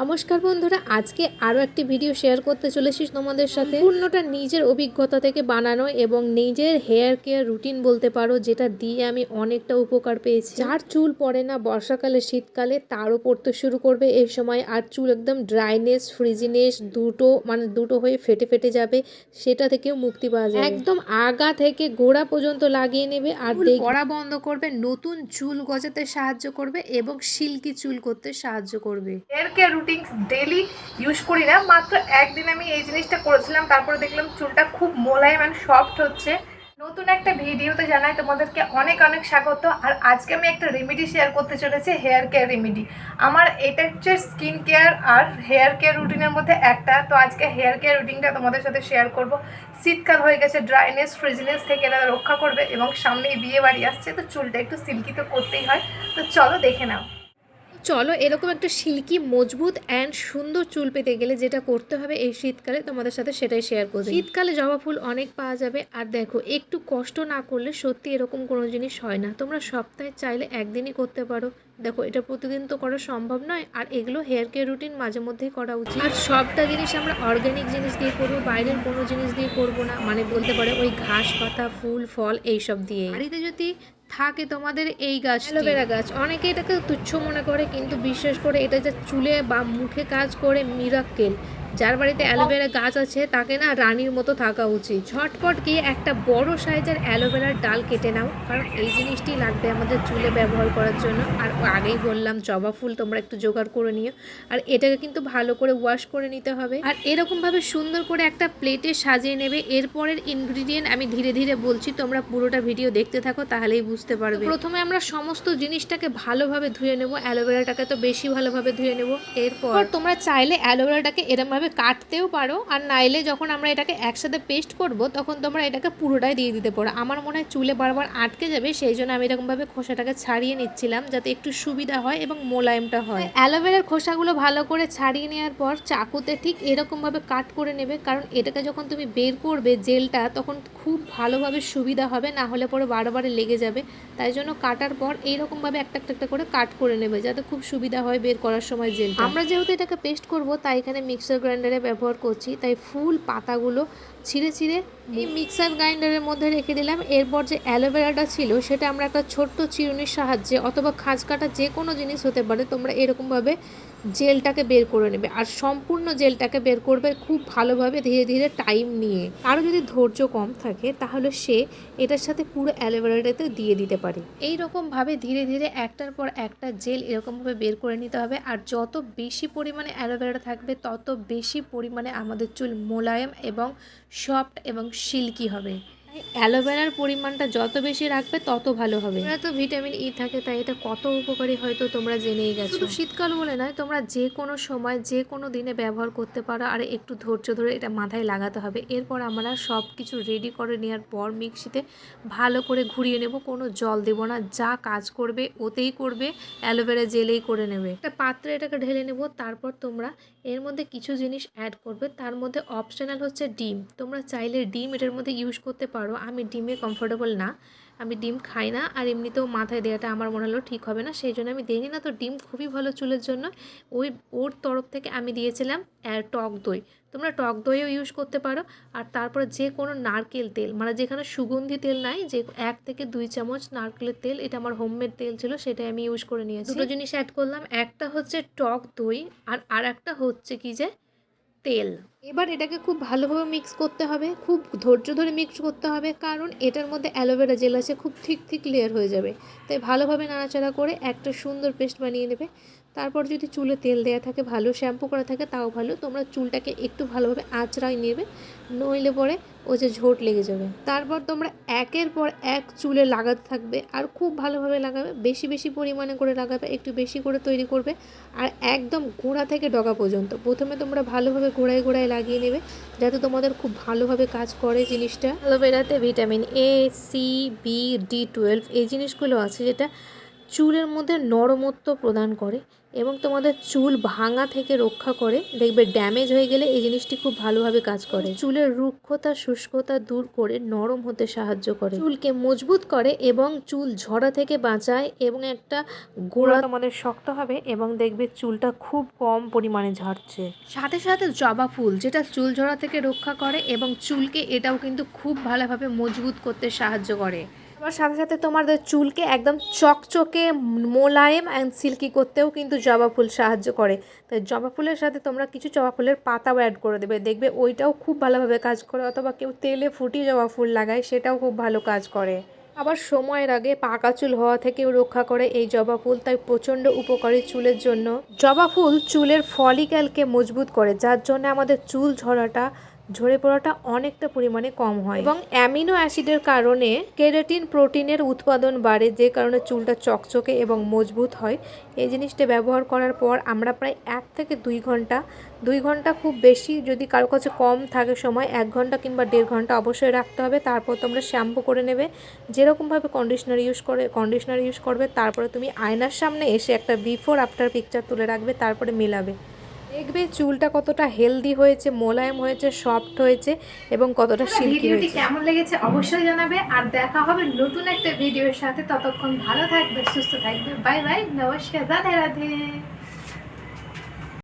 নমস্কার বন্ধুরা আজকে আরও একটি ভিডিও শেয়ার করতে চলেছি তোমাদের সাথে। পূর্ণটা নিজের অভিজ্ঞতা থেকে বানানো এবং নিজের হেয়ার কেয়ার রুটিন বলতে পারো যেটা দিয়ে আমি অনেকটা উপকার পেয়েছি। যার চুল পড়ে না বর্ষাকালে শীতকালে তারও পড়তে শুরু করবে এই সময়। আর চুল একদম ড্রাইনেস ফ্রিজিনেস দুটো মানে দুটো হয়ে ফেটে ফেটে যাবে সেটা থেকেও মুক্তি পাওয়া যায় একদম আগা থেকে গোড়া পর্যন্ত লাগিয়ে নেবে আর পড়া বন্ধ করবে নতুন চুল গজাতে সাহায্য করবে এবং সিল্কি চুল করতে সাহায্য করবে। Hair care routine daily use করি না। মাত্র একদিন আমি এই জিনিসটা করেছিলাম, তারপরে দেখলাম চুলটা খুব মোলায়েম অ্যান্ড সফট হচ্ছে। নতুন একটা ভিডিওতে জানাই তোমাদেরকে অনেক অনেক স্বাগত। আর আজকে আমি একটা রেমেডি শেয়ার করতে চলেছি হেয়ার কেয়ার রেমেডি আমার এটা হচ্ছে স্কিন কেয়ার আর হেয়ার কেয়ার রুটিনের মধ্যে একটা। তো আজকে হেয়ার কেয়ার রুটিনটা তোমাদের সাথে শেয়ার করব। শীতকাল হয়ে গেছে ড্রাইনেস ফ্রিজনেস থেকে এরা রক্ষা করবে এবং সামনেই বিয়ে বাড়ি আসছে, তো চুলটা একটু সিল্কি তো করতেই হয়। তো চলো দেখে নাও। চলো এরকম একটা সিল্কি মজবুত অ্যান্ড সুন্দর চুল পেতে গেলে যেটা করতে হবে এই শীতকালে তোমাদের সাথে সেটাই শেয়ার করছি শীতকালে জবা ফুল অনেক পাওয়া যাবে। আর দেখো একটু কষ্ট না করলে সত্যি এরকম কোনো জিনিস হয় না। তোমরা সপ্তাহে চাইলে একদিনই করতে পারো। দেখো এটা প্রতিদিন তো করা সম্ভব নয়। আর এগুলো হেয়ার কেয়ার রুটিন মাঝে মধ্যেই করা উচিত। আর সবটা জিনিস আমরা অর্গ্যানিক জিনিস দিয়ে করব বাইরের কোনো জিনিস দিয়ে করব না। মানে বলতে পারে ওই ঘাস পাতা ফুল ফল এইসব দিয়ে বাড়িতে যদি থাকে তোমাদের এই গাছ অ্যালোভেরা গাছ। অনেকে এটাকে তুচ্ছ মনে করে, কিন্তু বিশেষ করে এটা যে চুলে বা মুখে কাজ করে মিরাক্কেল। যার বাড়িতে অ্যালোভেরা গাছ আছে, তাকে না রানীর মতো থাকা উচিত। ঝটপট গিয়ে একটা বড় সাইজের অ্যালোভেরার ডাল কেটে নাও, কারণ এই জিনিসটি লাগবে আমাদের চুলে ব্যবহার করার জন্য। আর আগেই বললাম, জবা ফুল তোমরা একটু জোগাড় করে নিও। আর এটাকে কিন্তু ভালো করে ওয়াশ করে নিতে হবে। আর এরকমভাবে সুন্দর করে একটা প্লেটে সাজিয়ে নেবে। এরপরের ইনগ্রিডিয়েন্ট আমি ধীরে ধীরে বলছি, তোমরা পুরোটা ভিডিও দেখতে থাকো, তাহলেই বুঝতে পারবে। প্রথমে আমরা সমস্ত জিনিসটাকে ভালোভাবে ধুয়ে নেব। অ্যালোভেরাটাকে তো বেশি ভালোভাবে ধুয়ে নেব। এরপর তোমরা চাইলে অ্যালোভেরাটাকে এরমভাবে কাটতেও পারো আর নাইলে যখন আমরা এটাকে একসাথে পেস্ট করব তখন তোমরা এটাকে পুরোটাই দিয়ে দিতে পারো। আমার মনে হয় চুলে বারবার আটকে যাবে সেই জন্য আমি এরকমভাবে খোসাটাকে ছাড়িয়ে নিচ্ছিলাম যাতে একটু সুবিধা হয় এবং মোলায়েমটা হয়। অ্যালোভেরার খোসাগুলো ভালো করে ছাড়িয়ে নেওয়ার পর চাকুতে ঠিক এরকমভাবে কাট করে নেবে কারণ এটাকে যখন তুমি বের করবে জেলটা তখন খুব ভালোভাবে সুবিধা হবে না হলে পরে বারবারে লেগে যাবে। তাই জন্য কাটার পর এইরকমভাবে একটা একটা একটা করে কাট করে নেবে যাতে খুব সুবিধা হয় বের করার সময় জেল আমরা যেহেতু এটাকে পেস্ট করব তাই এখানে মিক্সার গ্রাইন্ডারে ব্যবহার করছি, তাই ফুল পাতাগুলো ছিঁড়ে ছিঁড়ে এই মিক্সার গ্রাইন্ডারের মধ্যে রেখে দিলাম। এরপর যে অ্যালোভেরাটা ছিল, সেটা আমরা একটা ছোট্ট চিরুনির সাহায্যে অথবা খাঁজ কাটা যে কোনো জিনিস হতে পারে, তোমরা এরকমভাবে জেলটাকে বের করে নেবে। আর সম্পূর্ণ জেলটাকে বের করবে খুব ভালোভাবে ধীরে ধীরে টাইম নিয়ে। কারও যদি ধৈর্য কম থাকে, তাহলে সে এটার সাথে পুরো অ্যালোভেরাটাতে দিয়ে দিতে পারে। এই রকমভাবে ধীরে ধীরে একটার পর একটা জেল এরকমভাবে বের করে নিতে হবে। আর যত বেশি পরিমাণে অ্যালোভেরা থাকবে, তত বেশি পরিমাণে আমাদের চুল মোলায়েম এবং সফট এবং সিল্কি হবে। অ্যালোভেরার পরিমাণটা যত বেশি রাখবে তত ভালো হবে। এটা তো ভিটামিন ই থাকে তাই এটা কত উপকারী হয়তো তোমরা জেনেই গেছো। শীতকাল বলে নয় তোমরা যে কোনো সময় যে কোনো দিনে ব্যবহার করতে পারো আর একটু ধৈর্য ধরে এটা মাথায় লাগাতে হবে। এরপর আমরা সব কিছু রেডি করে নেওয়ার পর মিক্সিতে ভালো করে ঘুরিয়ে নেব কোনো জল দেব না যা কাজ করবে ওতেই করবে অ্যালোভেরা জেলেই করে নেবে। একটা পাত্রে এটাকে ঢেলে নেব তারপর তোমরা এর মধ্যে কিছু জিনিস অ্যাড করবে তার মধ্যে অপশনাল হচ্ছে ডিম। তোমরা চাইলে ডিম এটার মধ্যে ইউজ করতে পারো। আমি ডিমে কমফোর্টেবল না। আমি ডিম খাই না আর এমনিতেও মাথায় দেওয়াটা আমার মনে হলো ঠিক হবে না, সেই জন্য আমি দিই না। তো ডিম খুবই ভালো চুলের জন্য। ওই, ওর তরফ থেকে আমি দিয়েছিলাম টক দই। তোমরা টক দইও ইউজ করতে পারো। আর তারপরে যে কোনো নারকেল তেল মানে যেখানে সুগন্ধি তেল নাই, যে এক থেকে দুই চামচ নারকেলের তেল, এটা আমার হোমমেড তেল ছিল, সেটাই আমি ইউজ করে নিয়েছি। দুটো জিনিস অ্যাড করলাম, একটা হচ্ছে টক দই আর আর একটা হচ্ছে কি যে তেল। এবার এটাকে খুব ভালোভাবে মিক্স করতে হবে, খুব ধৈর্য ধরে মিক্স করতে হবে, কারণ এটার মধ্যে অ্যালোভেরা জেল আছে, খুব ঠিক ঠিক লেয়ার হয়ে যাবে। তাই ভালোভাবে নাড়াচাড়া করে একটা সুন্দর পেস্ট বানিয়ে নেবে। তারপর যদি চুলে তেল দেওয়া থাকে, ভালো শ্যাম্পু করা থাকে, তাও ভালো। তোমরা চুলটাকে একটু ভালোভাবে আঁচড়াই নেবে, নইলে পরে ও যে ঝোট লেগে যাবে। তারপর তোমরা একের পর এক চুলে লাগাতে থাকবে আর খুব ভালোভাবে লাগাবে, বেশি বেশি পরিমাণে করে লাগাবে, একটু বেশি করে তৈরি করবে আর একদম গোড়া থেকে ডগা পর্যন্ত। প্রথমে তোমরা ভালোভাবে গোড়ায় গোড়ায় লাগিয়ে নেবে, যাতে তোমাদের খুব ভালোভাবে কাজ করে জিনিসটা। অ্যালোভেরাতে vitamin A C B D twelve এই জিনিসগুলো আছে যেটা চুলের মধ্যে নরমত্ব প্রদান করে এবং তোমাদের চুল ভাঙা থেকে রক্ষা করে দেখবে ড্যামেজ হয়ে গেলে এই জিনিসটি খুব ভালোভাবে কাজ করে। চুলের রুক্ষতা শুষ্কতা দূর করে নরম হতে সাহায্য করে। চুলকে মজবুত করে এবং চুল ঝরা থেকে বাঁচায় এবং একটা গোড়া তোমাদের শক্ত হবে এবং দেখবে চুলটা খুব কম পরিমাণে ঝরছে। সাথে সাথে জবা ফুল যেটা চুল ঝরা থেকে রক্ষা করে এবং চুলকে এটাও কিন্তু খুব ভালোভাবে মজবুত করতে সাহায্য করে। আবার সাথে সাথে তোমাদের চুলকে একদম চকচকে মোলায়েম অ্যান্ড সিল্কি করতেও কিন্তু জবা ফুল সাহায্য করে। তাই জবা ফুলের সাথে তোমরা কিছু জবা ফুলের পাতাও অ্যাড করে দেবে। দেখবে ওইটাও খুব ভালোভাবে কাজ করে, অথবা কেউ তেলে ফুটিয়ে জবা ফুল লাগায়, সেটাও খুব ভালো কাজ করে। আবার সময়ের আগে পাকা চুল হওয়া থেকেও রক্ষা করে এই জবা ফুল, তাই প্রচণ্ড উপকারী চুলের জন্য। জবা ফুল চুলের ফলিক্যালকে মজবুত করে, যার জন্য আমাদের চুল ঝরাটা ঝরে পড়াটা অনেকটা পরিমাণে কম হয়। এবং অ্যামিনো অ্যাসিডের কারণে কেরাটিন প্রোটিনের উৎপাদন বাড়ে, যে কারণে চুলটা চকচকে এবং মজবুত হয়। এই জিনিসটা ব্যবহার করার পর আমরা প্রায় এক থেকে দুই ঘণ্টা দুই ঘণ্টা খুব বেশি যদি কারও কাছে কম থাকে সময়, এক ঘণ্টা কিংবা দেড় ঘণ্টা অবশ্যই রাখতে হবে। তারপর তোমরা শ্যাম্পু করে নেবে। যেরকমভাবে কন্ডিশনার ইউজ করে কন্ডিশনার ইউজ করবে, তারপরে তুমি আয়নার সামনে এসে একটা বিফোর আফটার পিকচার তুলে রাখবে, তারপরে মেলাবে। দেখবে চুলটা কতটা হেলদি হয়েছে মোলায়েম হয়েছে সফট হয়েছে এবং কতটা সিল্কি হয়েছে। কেমন লেগেছে অবশ্যই জানাবে আর দেখা হবে নতুন একটা ভিডিওর সাথে। ততক্ষণ ভালো থাকবে সুস্থ থাকবে। বাই বাই নমস্কার রাধে রাধে।